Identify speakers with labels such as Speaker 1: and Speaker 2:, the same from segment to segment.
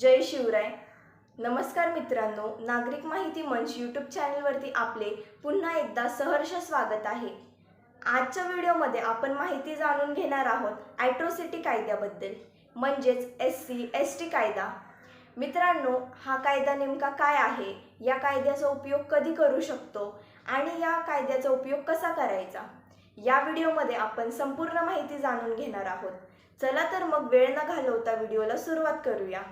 Speaker 1: जय शिवराय. नमस्कार मित्रांनो नागरिक माहिती मंच यूट्यूब चॅनलवरती आपले पुन्हा एकदा सहर्ष स्वागत आहे. आजच्या व्हिडिओमध्ये आपण माहिती जाणून घेणार आहोत ॲट्रोसिटी कायद्याबद्दल म्हणजेच एस सी एस टी कायदा. मित्रांनो हा कायदा नेमका काय आहे? या कायद्याचा उपयोग कधी करू शकतो? आणि या कायद्याचा उपयोग कसा करायचा? या व्हिडिओमध्ये आपण संपूर्ण माहिती जाणून घेणार आहोत. चला तर मग वेळ न घालवता व्हिडिओला सुरुवात करूया.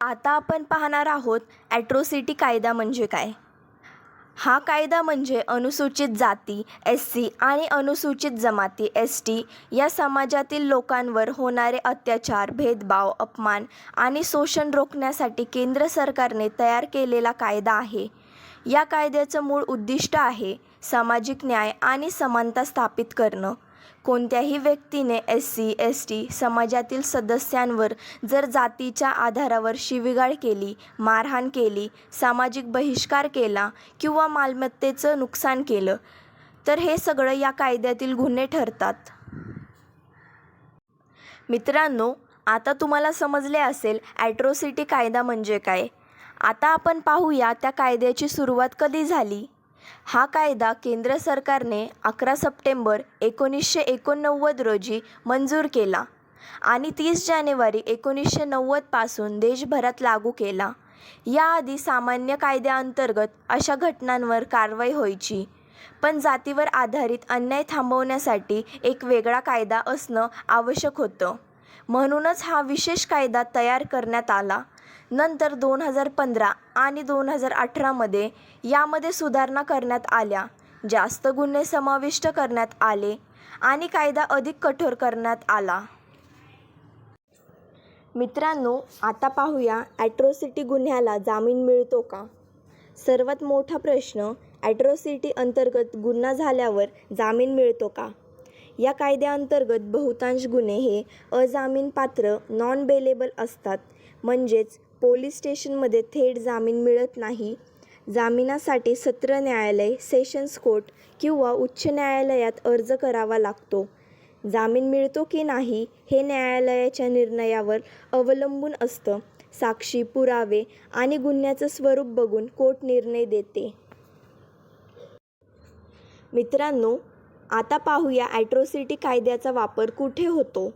Speaker 1: आता आपण पाहणार आहोत ॲट्रोसिटी कायदा म्हणजे काय? हा कायदा म्हणजे अनुसूचित जाती एस सी आणि अनुसूचित जमाती एस टी या समाजातील लोकांवर होणारे अत्याचार भेदभाव अपमान आणि शोषण रोखण्यासाठी केंद्र सरकारने तयार केलेला कायदा आहे. या कायद्याचं मूळ उद्दिष्ट आहे सामाजिक न्याय आणि समानता स्थापित करणं. कोणत्याही व्यक्तीने एस सी एस टी समाजातील सदस्यांवर जर जातीच्या आधारावर शिवीगाळ केली मारहाण केली सामाजिक बहिष्कार केला किंवा मालमत्तेचं नुकसान केलं तर हे सगळं या कायद्यातील गुन्हे ठरतात. मित्रांनो आता तुम्हाला समजले असेल ॲट्रोसिटी कायदा म्हणजे काय. आता आपण पाहूया त्या कायद्याची सुरुवात कधी झाली? हा कायदा केंद्र सरकारने अकरा सप्टेंबर एकोणीसशे एकोणनव्वद रोजी मंजूर केला आणि तीस जानेवारी एकोणीसशे नव्वदपासून देशभरात लागू केला. याआधी सामान्य कायद्याअंतर्गत अशा घटनांवर कारवाई व्हायची पण जातीवर आधारित अन्याय थांबवण्यासाठी एक वेगळा कायदा असणं आवश्यक होतं. म्हणूनच हा विशेष कायदा तयार करण्यात आला नंतर दोन हजार पंधरा आणि दोन हजार अठरामध्ये यामध्ये सुधारणा करण्यात आल्या. जास्त गुन्हे समाविष्ट करण्यात आले आणि कायदा अधिक कठोर करण्यात आला. मित्रांनो आता पाहूया ॲट्रोसिटी गुन्ह्याला जामीन मिळतो का? सर्वात मोठा प्रश्न ॲट्रोसिटी अंतर्गत गुन्हा झाल्यावर जामीन मिळतो का? या कायद्याअंतर्गत बहुतांश गुन्हे हे अजामीनपात्र नॉन बेलेबल असतात. म्हणजेच पोलीस स्टेशनमध्ये थेट जामीन मिळत नाही. जामिनासाठी सत्र न्यायालय सेशन्स कोर्ट किंवा उच्च न्यायालयात अर्ज करावा लागतो. जामीन मिळतो की नाही हे न्यायालयाच्या निर्णयावर अवलंबून असतं. साक्षी पुरावे आणि गुन्ह्याचं स्वरूप बघून कोर्ट निर्णय देते. मित्रांनो आता पाहूया ॲट्रोसिटी कायद्याचा वापर कुठे होतो?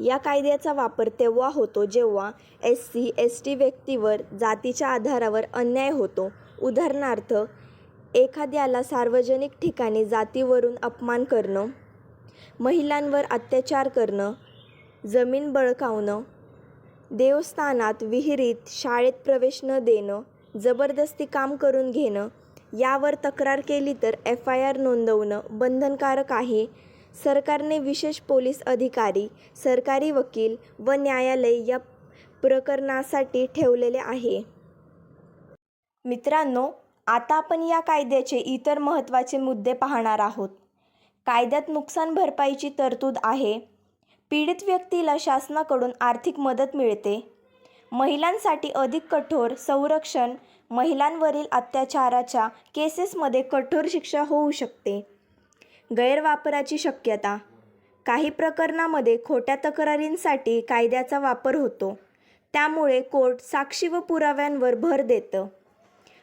Speaker 1: या कायद्याचा वापर तेव्हा होतो जेव्हा एस सी एस टी व्यक्तीवर जातीच्या आधारावर अन्याय होतो. उदाहरणार्थ एखाद्याला सार्वजनिक ठिकाणी जातीवरून अपमान करणं महिलांवर अत्याचार करणं जमीन बळकावणं देवस्थानात विहिरीत शाळेत प्रवेश न देणं जबरदस्ती काम करून घेणं यावर तक्रार केली तर एफ आय आर नोंदवणं बंधनकारक आहे. सरकारने विशेष पोलीस अधिकारी सरकारी वकील व न्यायालय या प्रकरणासाठी ठेवलेले आहे. मित्रांनो आता आपण या कायद्याचे इतर महत्त्वाचे मुद्दे पाहणार आहोत. कायद्यात नुकसान भरपाईची तरतूद आहे. पीडित व्यक्तीला शासनाकडून आर्थिक मदत मिळते. महिलांसाठी अधिक कठोर संरक्षण महिलांवरील अत्याचाराच्या केसेसमध्ये कठोर शिक्षा होऊ शकते. गैरवापराची शक्यता. काही प्रकरणामध्ये खोट्या तक्रारींसाठी कायद्याचा वापर होतो. त्यामुळे कोर्ट साक्षी व पुराव्यांवर भर देतं.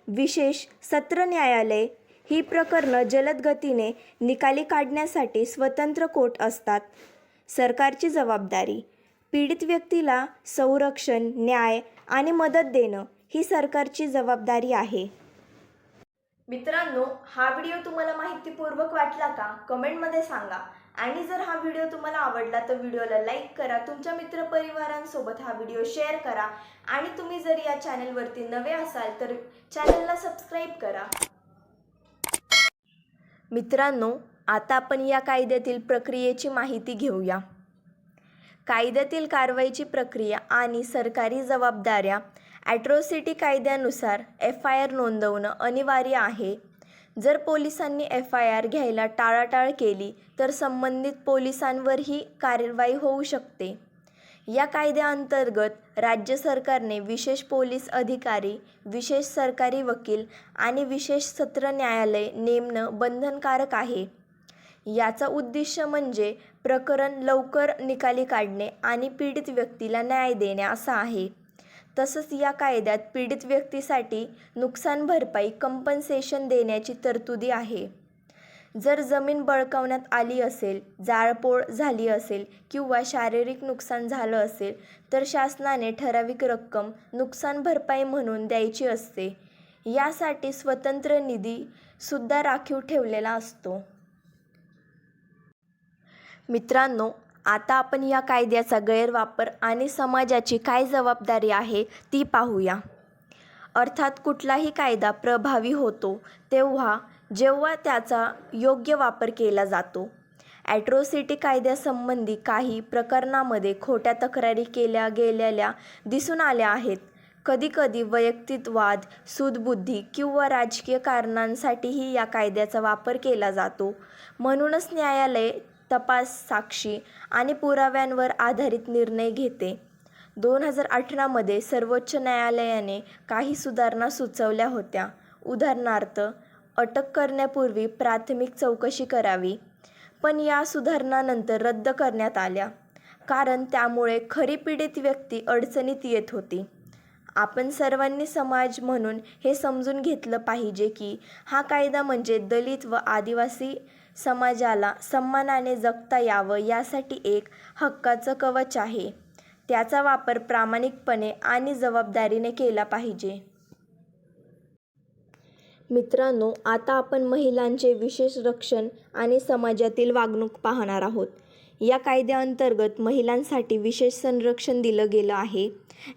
Speaker 1: विशेष सत्र न्यायालय ही प्रकरणं जलद गतीने निकाली काढण्यासाठी स्वतंत्र कोर्ट असतात. सरकारची जबाबदारी पीडित व्यक्तीला संरक्षण न्याय आणि मदत देणं ही सरकारची जबाबदारी आहे. मित्रांनो हा व्हिडिओ तुम्हाला माहितीपूर्वक वाटला का? कमेंटमध्ये सांगा. आणि जर हा व्हिडिओ तुम्हाला आवडला तर व्हिडिओला लाईक करा तुमच्या मित्रपरिवारांसोबत हा व्हिडिओ शेअर करा. आणि तुम्ही जर या चॅनलवरती नवे असाल तर चॅनलला सबस्क्राईब करा. मित्रांनो आता आपण या कायद्यातील प्रक्रियेची माहिती घेऊया. कायद्यातील कारवाईची प्रक्रिया आणि सरकारी जबाबदाऱ्या ॲट्रोसिटी कायद्यानुसार एफ आय आर नोंदवणं अनिवार्य आहे. जर पोलिसांनी एफ आय आर घ्यायला टाळाटाळ केली तर संबंधित पोलिसांवरही कारवाई होऊ शकते. या कायद्याअंतर्गत राज्य सरकारने विशेष पोलीस अधिकारी विशेष सरकारी वकील आणि विशेष सत्र न्यायालय नेमणं बंधनकारक आहे. याचा उद्दिष्ट म्हणजे प्रकरण लवकर निकाली काढणे आणि पीडित व्यक्तीला न्याय देणे असा आहे. तसंच या कायद्यात पीडित व्यक्तीसाठी नुकसान भरपाई कंपन्सेशन देण्याची तरतुदी आहे. जर जमीन बळकावण्यात आली असेल जाळपोळ झाली असेल किंवा शारीरिक नुकसान झालं असेल तर शासनाने ठराविक रक्कम नुकसान भरपाई म्हणून द्यायची असते. यासाठी स्वतंत्र निधी सुद्धा राखीव ठेवलेला असतो. मित्रांनो आता आपण या कायद्याचा गैरवापर आणि समाजाची काय जबाबदारी आहे ती पाहूया. अर्थात कुठलाही कायदा प्रभावी होतो तेव्हा जेव्हा त्याचा योग्य वापर केला जातो. ॲट्रोसिटी कायद्यासंबंधी काही प्रकरणामध्ये खोट्या तक्रारी केल्या गेलेल्या दिसून आल्या आहेत. कधीकधी वैयक्तिक वाद किंवा राजकीय कारणांसाठीही या कायद्याचा वापर केला जातो. म्हणूनच न्यायालय तपास साक्षी आणि पुराव्यांवर आधारित निर्णय घेते. दोन हजार अठरामध्ये सर्वोच्च न्यायालयाने काही सुधारणा सुचवल्या होत्या. उदाहरणार्थ अटक करण्यापूर्वी प्राथमिक चौकशी करावी पण या सुधारणानंतर रद्द करण्यात आल्या कारण त्यामुळे खरी पीडित व्यक्ती अडचणीत येत होती. आपण सर्वांनी समाज म्हणून हे समजून घेतलं पाहिजे की हा कायदा म्हणजे दलित व आदिवासी समाजाला सन्मानाने जगता यावं यासाठी एक हक्काचं कवच आहे. त्याचा वापर प्रामाणिकपणे आणि जबाबदारीने केला पाहिजे. मित्रांनो आता आपण महिलांचे विशेष रक्षण आणि समाजातील वागणूक पाहणार आहोत. या कायद्याअंतर्गत महिलांसाठी विशेष संरक्षण दिलं गेलं आहे.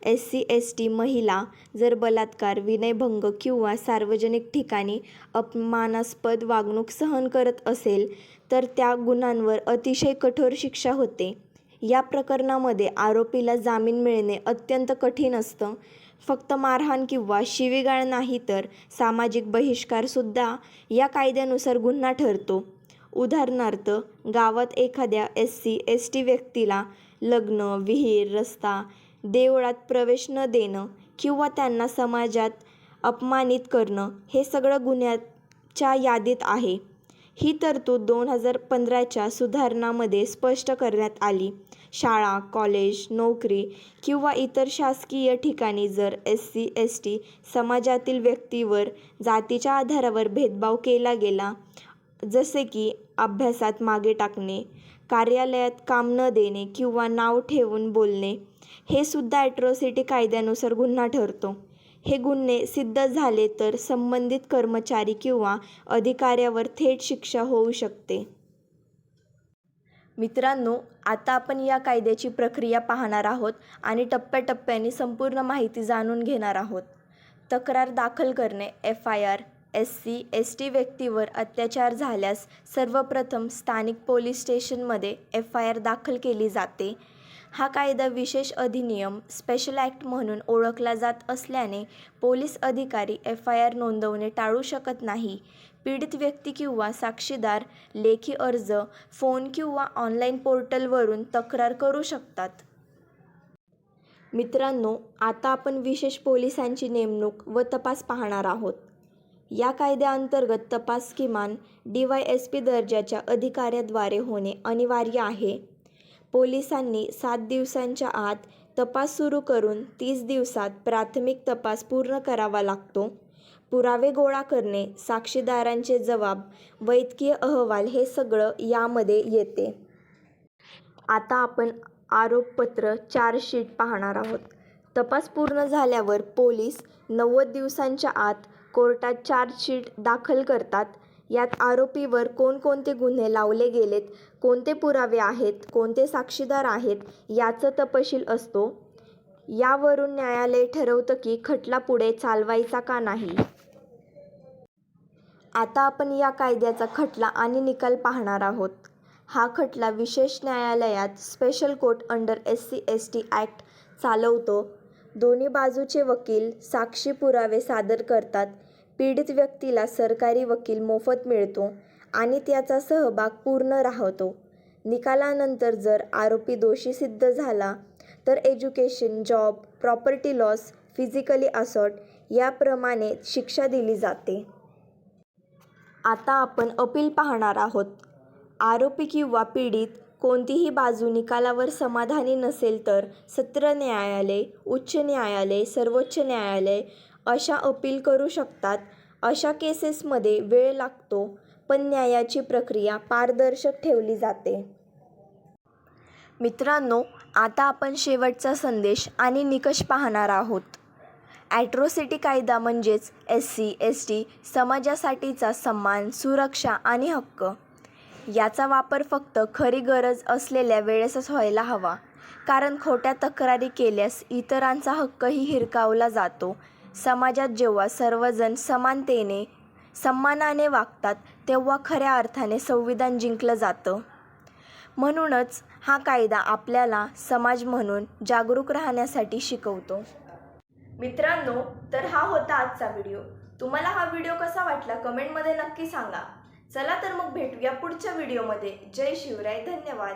Speaker 1: एस सी एस टी महिला जर बलात्कार विनयभंग किंवा सार्वजनिक ठिकाणी अपमानास्पद वागणूक सहन करत असेल तर त्या गुन्ह्यांवर अतिशय कठोर शिक्षा होते. या प्रकरणामध्ये आरोपीला जामीन मिळणे अत्यंत कठीण असतं. फक्त मारहाण किंवा शिवीगाळ नाही तर सामाजिक बहिष्कारसुद्धा या कायद्यानुसार गुन्हा ठरतो. उदाहरणार्थ गावात एखाद्या एस सी एस टी व्यक्तीला लग्न विहीर रस्ता देवळात प्रवेश न देणं किंवा त्यांना समाजात अपमानित करणं हे सगळं गुन्ह्याच्या यादीत आहे. ही तरतूद दोन हजार पंधराच्या सुधारणामध्ये स्पष्ट करण्यात आली. शाळा कॉलेज नोकरी किंवा इतर शासकीय ठिकाणी जर एस सी एस टी समाजातील व्यक्तीवर जातीच्या आधारावर भेदभाव केला गेला जसे की अभ्यासात मागे टाकणे कार्यालयात काम न देणे किंवा नाव ठेवून बोलणे हे सुद्धा ॲट्रॉसिटी कायद्यानुसार गुन्हा ठरतो. हे गुन्हे सिद्ध झाले तर संबंधित कर्मचारी किंवा अधिकाऱ्यावर थेट शिक्षा होऊ शकते. मित्रांनो आता आपण या कायद्याची प्रक्रिया पाहणार आहोत आणि टप्प्याटप्प्याने संपूर्ण माहिती जाणून घेणार आहोत. तक्रार दाखल करणे F I R S C S T व्यक्तीवर अत्याचार झाल्यास सर्वप्रथम स्थानिक पोलीस स्टेशनमध्ये एफ आय आर दाखल केली जाते. हा कायदा विशेष अधिनियम स्पेशल ॲक्ट म्हणून ओळखला जात असल्याने पोलीस अधिकारी एफ आय आर नोंदवणे टाळू शकत नाही. पीडित व्यक्ती किंवा साक्षीदार लेखी अर्ज फोन किंवा ऑनलाईन पोर्टलवरून तक्रार करू शकतात. मित्रांनो आता आपण विशेष पोलिसांची नेमणूक व तपास पाहणार आहोत. या कायद्याअंतर्गत तपास किमान डी वाय एस पी दर्जाच्या अधिकाऱ्याद्वारे होणे अनिवार्य आहे. पोलिसांनी सात दिवसांच्या आत तपास सुरू करून तीस दिवसात प्राथमिक तपास पूर्ण करावा लागतो. पुरावे गोळा करणे साक्षीदारांचे जबाब वैद्यकीय अहवाल हे सगळं यामध्ये येते. आता आपण आरोपपत्र चार्जशीट पाहणार आहोत. तपास पूर्ण झाल्यावर पोलीस नव्वद दिवसांच्या आत कोर्टात चार्जशीट दाखल करतात. यात आरोपीवर कोणकोणते गुन्हे लावले गेलेत कोणते पुरावे आहेत कोणते साक्षीदार आहेत याचं तपशील असतो. यावरून न्यायालय ठरवतं की खटला पुढे चालवायचा का नाही. आता आपण या कायद्याचा खटला आणि निकाल पाहणार आहोत. हा खटला विशेष न्यायालयात special court under S C S T act चालवतो. दोन्ही बाजूचे वकील साक्षी पुरावे सादर करतात. पीडित व्यक्तीला सरकारी वकील मोफत मिळतो आणि त्याचा सहभाग पूर्ण राहतो. निकालानंतर जर आरोपी दोषी सिद्ध झाला तर education job property loss physically assault याप्रमाणे शिक्षा दिली जाते. आता आपण अपील पाहणार आहोत. आरोपी किंवा पीडित कोणतीही बाजू निकालावर समाधानी नसेल तर सत्र न्यायालय उच्च न्यायालय सर्वोच्च न्यायालय अशा अपील करू शकतात. अशा केसेसमध्ये वेळ लागतो पण न्यायाची प्रक्रिया पारदर्शक ठेवली जाते. मित्रांनो आता आपण शेवटचा संदेश आणि निकष पाहणार आहोत. ॲट्रॉसिटी कायदा म्हणजेच एस सी एस टी समाजासाठीचा सन्मान सुरक्षा आणि हक्क. याचा वापर फक्त खरी गरज असलेल्या वेळेसच व्हायला हवा. कारण खोट्या तक्रारी केल्यास इतरांचा हक्कही हिरकावला जातो. समाजात जेव्हा सर्वजण समानतेने सन्मानाने वागतात तेव्हा खऱ्या अर्थाने संविधान जिंकलं जातं. म्हणूनच हा कायदा आपल्याला समाज म्हणून जागरूक राहण्यासाठी शिकवतो. मित्रांनो तर हा होता आजचा व्हिडिओ. तुम्हाला हा व्हिडिओ कसा वाटला कमेंटमध्ये नक्की सांगा. चला तर मग भेटूया पुढच्या व्हिडिओमध्ये. जय शिवराय. धन्यवाद.